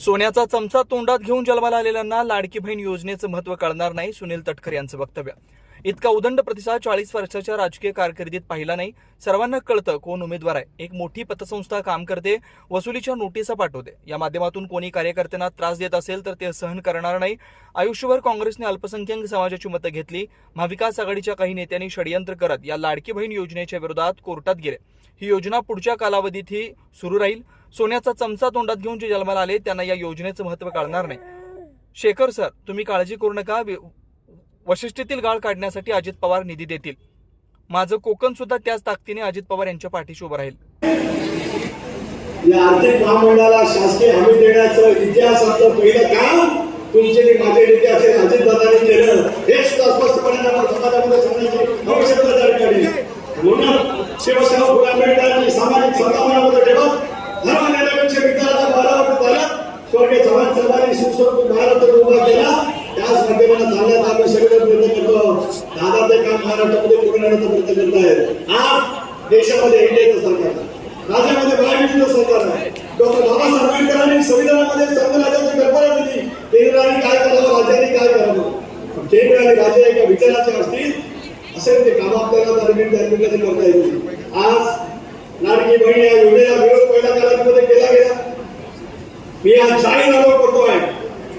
सोन्याचा चमचा तोंडात घेऊन जन्माला आलेल्यांना लाडकी बहीण योजनेचं महत्त्व कळणार नाही सुनील तटकर यांचं वक्तव्य. इतका उदंड प्रतिसाद चाळीस वर्षाच्या राजकीय कारकिर्दीत पाहिला नाही. सर्वांना कळतं कोण उमेदवार आहे. एक मोठी पतसंस्था काम करते वसुलीच्या नोटिसा पाठवते. या माध्यमातून कोणी कार्यकर्त्यांना त्रास देत असेल तर ते सहन करणार नाही. आयुष्यभर काँग्रेसने अल्पसंख्याक समाजाची मतं घेतली. महाविकास आघाडीच्या काही नेत्यांनी षडयंत्र करत या लाडकी बहीण योजनेच्या विरोधात कोर्टात गेले. ही योजना पुढच्या कालावधीतही सुरू राहील. सोन्याचा चमचा तोंडात घेऊन जे जन्माला आले त्यांना या योजनेचं महत्त्व कळणार नाही. शेखर सर तुम्ही काळजी करू नका. वशिष्ठीतील गाळ काढण्यासाठी अजित पवार निधी देतील. माझं कोकण सुद्धा त्याच ताकदीने अजित पवार यांच्या पाठीशी उभं राहील. या आर्थिक महामंडळाला शासकीय हमी देण्याचं इतिहासातलं पहिलं काम तुमचे माझे नेते असेल अजित अजितदादांनी केलं हे सुद्धा स्पष्टपणे समाजामध्ये सांगण्याची आवश्यकता सुसंस्कृत महाराष्ट्र उभा केला. त्याच माध्यमाला चालण्याचा आम्ही सगळे प्रयत्न करतो दादा ते काम महाराष्ट्रामध्ये पूर्ण करण्याचा प्रयत्न करतायत. आज देशामध्ये इंडियाचं सरकार राज्यामध्ये महायुतीचं सरकार आहे. डॉक्टर बाबासाहेब आंबेडकरांनी संविधानामध्ये संघराज्याची कल्पना दिली केंद्राने काय करावं राज्याने काय करावं? केंद्र आणि राज्य एका विचाराचे असतील असे ते काम आपल्याला करता येतील आज लाडकी बहिणी या योजनेला विरोध पहिल्या कालावधीमध्ये केला गेला. मी आज जाहीरनामा करतोय.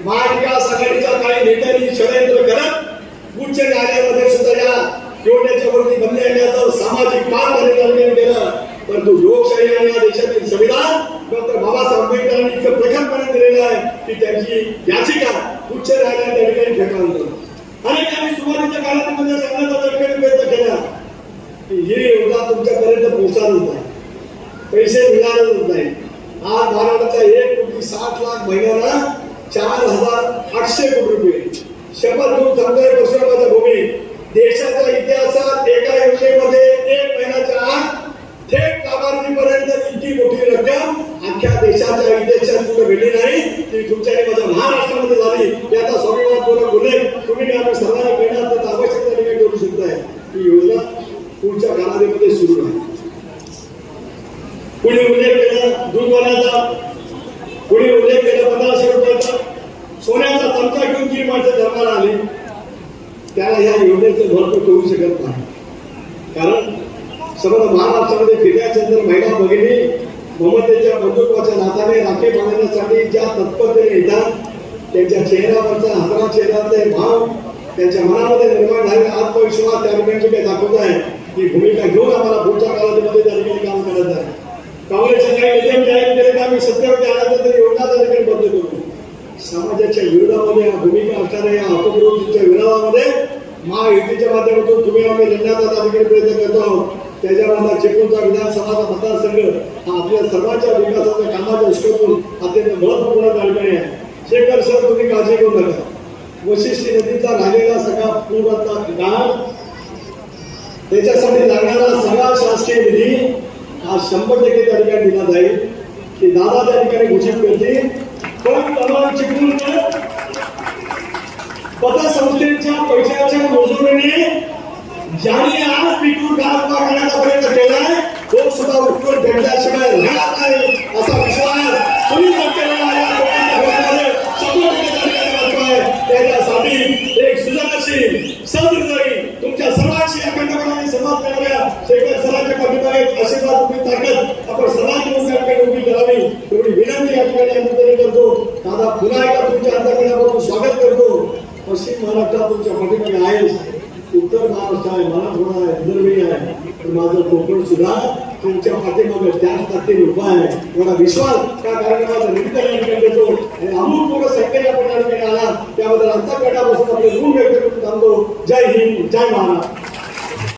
महाविकास आघाडीच्या काही नेत्यांनी षडयंत्र करत उच्च न्यायालयामध्ये सुद्धा या योजनेच्या वरती बंदी आणण्याचं सामाजिक पार त्यांनी केलं. परंतु लोकशाही आणि या देशातील संविधान डॉक्टर बाबासाहेब आंबेडकरांनी इतकं प्रखरपणे दिलेलं आहे की त्यांची याचिका उच्च न्यायालयात त्या ठिकाणी फेटाळून दिली आम्ही सुरुवातीच्या काळामध्ये सांगण्याचा त्या ठिकाणी प्रयत्न केला. की ही योजना तुमच्यापर्यंत पोहोचणारच नाही. पैसे मिळणारच नाही. आज महाराष्ट्राच्या एक कोटी साठ लाख महिन्याला चार हजार आठशे कोटी रुपये. शपथ घेऊन सांगतोय पश्चिमाच्या भूमी. देशाच्या इतिहासात एका योजनेमध्ये एक महिन्याच्या आत थेट लाभार्थीपर्यंत इतकी मोठी रक्कम अख्ख्या देशाच्या विदेशात कुठे भेटली नाही ती तुमच्या माझ्या महाराष्ट्रामध्ये झाली. याचा स्वाभिमानपूर्वक उल्लेख तुम्ही आम्ही सर्वांना करण्यात त्याचा आवश्यकता ठिकाणी करू शकताय ही योजना पुढच्या कालावधीमध्ये सुरू आहे कुणी उल्लेख केला दूधवाल्याचा कुणी उल्लेख केला पंधराशे रुपयाचा सोन्याचा चमचा घेऊन जी माणसं जन्माला आली त्याला या महत्त्व करू शकत नाही. कारण समजा महाराष्ट्रामध्ये फिरल्यानंतर महिला भगिनी ममतेच्या बंधुत्वाच्या नात्याने राखी बांधण्यासाठी ज्या तत्परतेने येतात त्यांच्या चेहऱ्यावरचा हसरा चेहऱ्यातले भाव त्यांच्या मनामध्ये निर्माण झालेला आत्मविश्वास त्या ठिकाणी काही दाखवत आहे ही भूमिका घेऊन आम्हाला पुढच्या कालावधीमध्ये त्या ठिकाणी काम करत आहे. काँग्रेसच्या काही नेत्यांनी जाहीर केले की आम्ही सत्तेवरती आल्यानंतर तरी योजना त्या ठिकाणी बंद करू. समाजाच्या विरोधामध्ये या भूमिका असणाऱ्या या अपप्रवृत्तीच्या विरोधामध्ये महायुतीच्या माध्यमातून तुम्ही आम्ही लढण्याचा त्या प्रयत्न करतो आहोत. त्याच्यानंतर चिपळूणचा विधानसभाचा मतदारसंघ हा आपल्या सर्वांच्या विकासाच्या कामाच्या दृष्टीतून अत्यंत महत्त्वपूर्ण त्या आहे. शेखर सर तुम्ही काळजी करू नका. वशिष्ठी नदीचा राहिलेला सगळा पूर्वातला गाळ त्याच्यासाठी लागणारा सगळा शासकीय निधी हा शंभर टक्के त्या ठिकाणी दिला जाईल. की दादा त्या ठिकाणी घोषित करतील. पण तमाम पतसंस्थेच्या पैशाच्या मोजणीने ज्यांनी आज पिटून गाळपा करण्याचा प्रयत्न केलाय तो सुद्धा उठून भेटल्याशिवाय राहत आहे असा विश्वास तुम्ही केलेला त्याच्यासाठी एक सृजनशील सदृदयी तुमच्या सर्वांशी अखंडपणाने संवाद करणाऱ्या शेखर सरांच्या पाठीमागे आशीर्वाद उभी ताकद आपण सर्वांची मुलं उभी करावी. एवढी विनंती या ठिकाणी करतो. दादा पुन्हा एकदा तुमच्या अंतर्गतापासून स्वागत करतो. पश्चिम महाराष्ट्रात तुमच्या पाठीमध्ये आहेस उत्तर महाराष्ट्र आहे मराठवाडा आहे विदर्भी आहे. तर माझं कोकण सुद्धा तुमच्या पाठीमागे त्याच ताकदीने उभा आहे. मला विश्वास त्या कार्यक्रमाचा निमित्त या ठिकाणी देतो आणि अमूलपूर्व संख्येने आपण या ठिकाणी आला. त्याबद्दल अंतर्गतापासून आपले ऋण व्यक्त करून थांबतो. जय हिंद जय महाराष्ट्र.